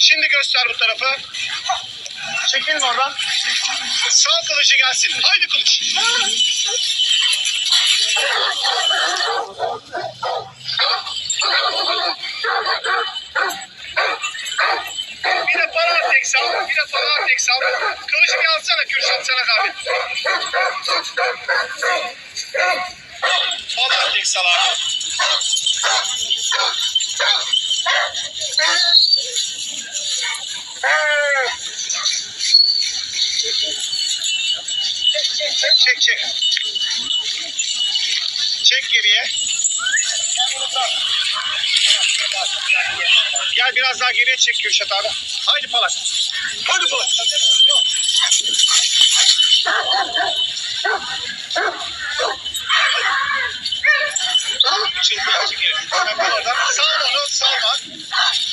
Şimdi göster bu tarafa. Çekilin oradan. Sağ kılıcı gelsin. Haydi kılıç. Bir de para tek sal. Bir de para tek sal. Kılıcı bir alsana Kürşat sana kahve. Para tek sal abi. Çek çek. Çek geriye. Gel biraz daha geriye çek Kürşat abi. Haydi Palak. Haydi Palak. Çek, oradan. Sağ ol onu, ol.